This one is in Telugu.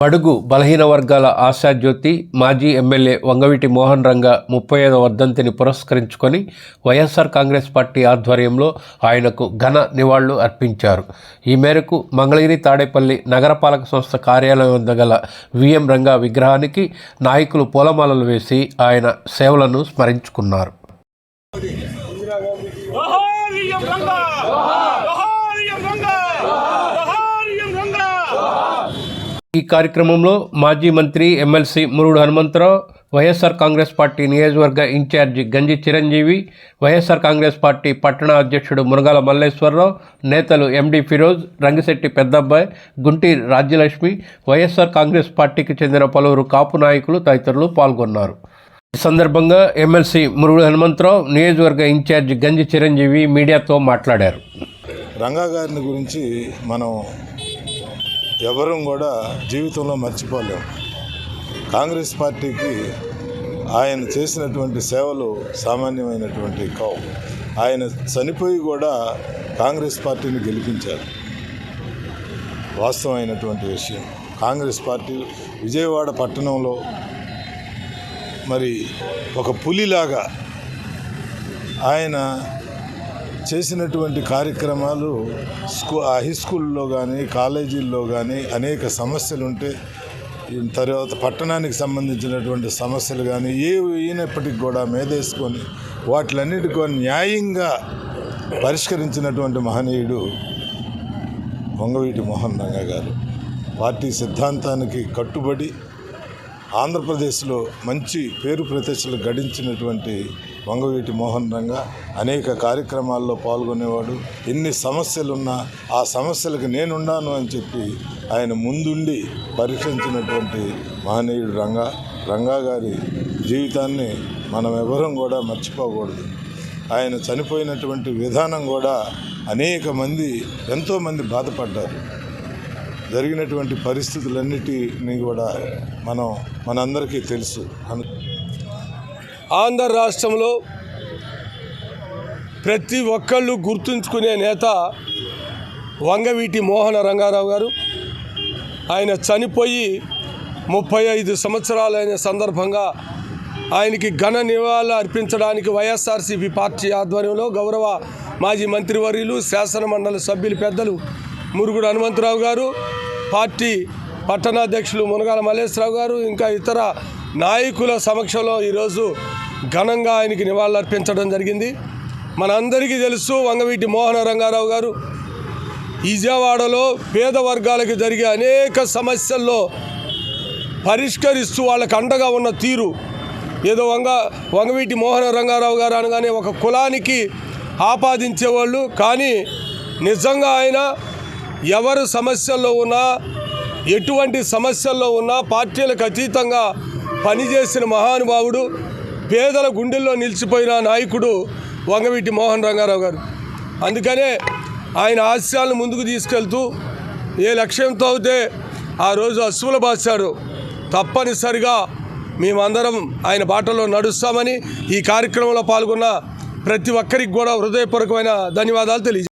బడుగు బలహీన వర్గాల ఆశాజ్యోతి మాజీ ఎమ్మెల్యే వంగవీటి మోహన్ రంగ ముప్పై ఐదవ వర్ధంతిని పురస్కరించుకొని వైఎస్ఆర్ కాంగ్రెస్ పార్టీ ఆధ్వర్యంలో ఆయనకు ఘన నివాళులు అర్పించారు. ఈ మేరకు మంగళగిరి తాడేపల్లి నగరపాలక సంస్థ కార్యాలయం వద్ద గల విఎం రంగా విగ్రహానికి నాయకులు పూలమాలలు వేసి ఆయన సేవలను స్మరించుకున్నారు. రంగా జోహార్ రంగా జోహార్ రంగా ఈ కార్యక్రమంలో మాజీ మంత్రి MLC Murudu Hanumantha Rao YSR Congress party నియోజకవర్గ in charge Ganji Chiranjeevi YSR Congress party పట్టణ అధ్యక్షుడు మునగాల మల్లేశ్వరరావు నేతలు ఎండి ఫిరోజ్ రంగిశెట్టి పెద్దబ్బాయి గుంటి రాజ్యలక్ష్మి వైఎస్ఆర్ కాంగ్రెస్ పార్టీకి చెందిన పలువురు కాపు నాయకులు తదితరులు పాల్గొన్నారు. ఈ సందర్భంగా ఎమ్మెల్సీ మురుడు హనుమంతరావు నియోజకవర్గ ఇన్ఛార్జి గంజి చిరంజీవి మీడియాతో మాట్లాడారు. రంగా గారిని గురించి మనం ఎవరూ కూడా జీవితంలో మర్చిపోలేము కాంగ్రెస్ పార్టీకి ఆయన చేసినటువంటి సేవలు సామాన్యమైనటువంటి కావు. ఆయన చనిపోయి కూడా కాంగ్రెస్ పార్టీని గెలిపించారు. వాస్తవమైనటువంటి విషయం. కాంగ్రెస్ పార్టీ విజయవాడ పట్టణంలో మరి ఒక పులిలాగా ఆయన చేసినటువంటి కార్యక్రమాలు స్కూ హై స్కూల్లో కానీ కాలేజీల్లో కానీ అనేక సమస్యలు ఉంటే ఈ తర్వాత పట్టణానికి సంబంధించినటువంటి సమస్యలు కానీ ఏ అయినప్పటికీ కూడా మేదేసుకొని వాటిలన్నిటి న్యాయంగా పరిష్కరించినటువంటి మహనీయుడు వంగవీటి మోహన్ రంగ గారు. పార్టీ సిద్ధాంతానికి కట్టుబడి ఆంధ్రప్రదేశ్లో మంచి పేరు ప్రతిష్టలు గడించినటువంటి వంగవీటి మోహన్ రంగ అనేక కార్యక్రమాల్లో పాల్గొనేవాడు. ఎన్ని సమస్యలున్నా ఆ సమస్యలకు నేనున్నాను అని చెప్పి ఆయన ముందుండి పరీక్షించినటువంటి మహనీయుడు రంగా. రంగా గారి జీవితాన్ని మనం ఎవరం కూడా మర్చిపోకూడదు. ఆయన చనిపోయినటువంటి విధానం కూడా అనేక మంది ఎంతోమంది బాధపడ్డారు. జరిగినటువంటి పరిస్థితులన్నిటినీ కూడా మనం మనందరికీ తెలుసు. ఆంధ్ర రాష్ట్రంలో ప్రతి ఒక్కళ్ళు గుర్తుంచుకునే నేత వంగవీటి మోహన రంగారావు గారు. ఆయన చనిపోయి ముప్పై ఐదు సంవత్సరాలైన సందర్భంగా ఆయనకి ఘన నివాళులు అర్పించడానికి వైఎస్ఆర్సీపీ పార్టీ ఆధ్వర్యంలో గౌరవ మాజీ మంత్రివర్యులు శాసనమండలి సభ్యులు పెద్దలు మురుగుడు హనుమంతరావు గారు పార్టీ పట్టణాధ్యక్షులు మునగాల మల్లేశ్వరరావు గారు ఇంకా ఇతర నాయకుల సమక్షంలో ఈరోజు ఘనంగా ఆయనకి నివాళులర్పించడం జరిగింది. మనందరికీ తెలుసు వంగవీటి మోహన రంగారావు గారు విజయవాడలో పేద వర్గాలకు జరిగే అనేక సమస్యల్లో పరిష్కరిస్తూ వాళ్ళకు అండగా ఉన్న తీరు. ఏదో వంగ వంగవీటి మోహన రంగారావు గారు అనగానే ఒక కులానికి ఆపాదించేవాళ్ళు. కానీ నిజంగా ఆయన ఎవరు సమస్యల్లో ఉన్నా ఎటువంటి సమస్యల్లో ఉన్నా పార్టీలకు అతీతంగా పనిచేసిన మహానుభావుడు పేదల గుండెల్లో నిలిచిపోయిన నాయకుడు వంగవీటి మోహన్ రంగారావు గారు. అందుకనే ఆయన ఆశయాలను ముందుకు తీసుకెళ్తూ ఏ లక్ష్యంతో అయితే ఆ రోజు అశ్వులు బాశారు తప్పనిసరిగా మేమందరం ఆయన బాటలో నడుస్తామని ఈ కార్యక్రమంలో పాల్గొన్న ప్రతి ఒక్కరికి కూడా హృదయపూర్వకమైన ధన్యవాదాలు తెలియజేస్తాను